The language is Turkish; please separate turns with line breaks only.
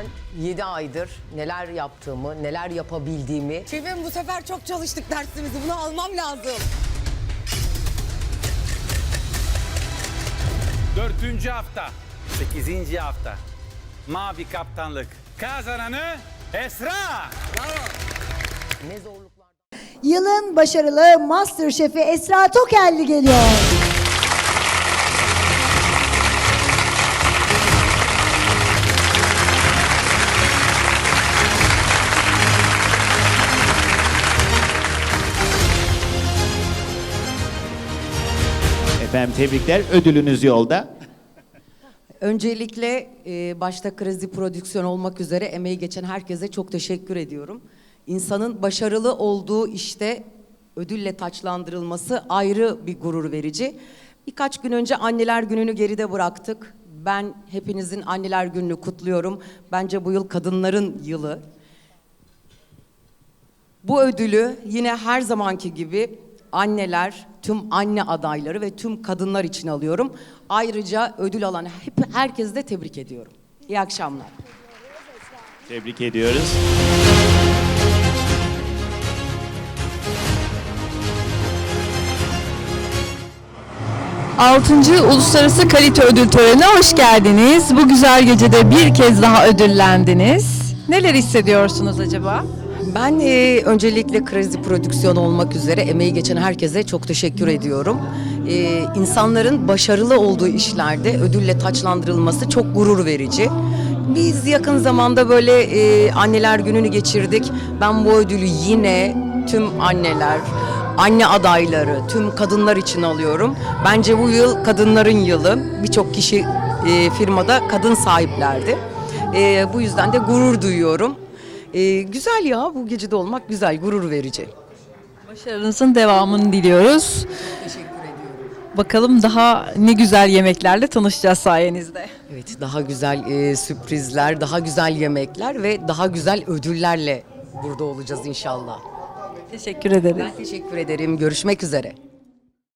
Ben 7 aydır neler yaptığımı, neler yapabildiğimi
Şefim bu sefer çok çalıştık dersimizi. Bunu almam lazım.
Dördüncü hafta, sekizinci hafta. Mavi kaptanlık. Kazananı Esra.
ne zorluklar
Yılın başarılı Masterchef'i Esra Tokelli geliyor.
Efendim tebrikler. Ödülünüz yolda.
Öncelikle e, başta Krizi Prodüksiyon olmak üzere emeği geçen herkese çok teşekkür ediyorum. İnsanın başarılı olduğu işte ödülle taçlandırılması ayrı bir gurur verici. Birkaç gün önce Anneler Günü'nü geride bıraktık. Ben hepinizin Anneler Günü'nü kutluyorum. Bence bu yıl kadınların yılı. Bu ödülü yine her zamanki gibi anneler, tüm anne adayları ve tüm kadınlar için alıyorum. Ayrıca ödül alan hep herkesi de tebrik ediyorum. İyi akşamlar.
Tebrik ediyoruz.
Altıncı Uluslararası Kalite Ödül Töreni'ne hoş geldiniz. Bu güzel gecede bir kez daha ödüllendiniz. Neler hissediyorsunuz acaba?
Ben e, öncelikle Krizi Prodüksiyon olmak üzere emeği geçen herkese çok teşekkür ediyorum. E, insanların başarılı olduğu işlerde ödülle taçlandırılması çok gurur verici. Biz yakın zamanda böyle e, anneler gününü geçirdik. Ben bu ödülü yine tüm anneler, anne adayları, tüm kadınlar için alıyorum. Bence bu yıl kadınların yılı. Birçok kişi e, firmada kadın sahiplerdi. E, bu yüzden de gurur duyuyorum. E, güzel ya bu gecede olmak güzel, gurur verici.
Başarınızın devamını diliyoruz.
Teşekkür ediyorum.
Bakalım daha ne güzel yemeklerle tanışacağız sayenizde.
Evet daha güzel e, sürprizler, daha güzel yemekler ve daha güzel ödüllerle burada olacağız inşallah.
Teşekkür ederiz.
Ben teşekkür ederim. Görüşmek üzere.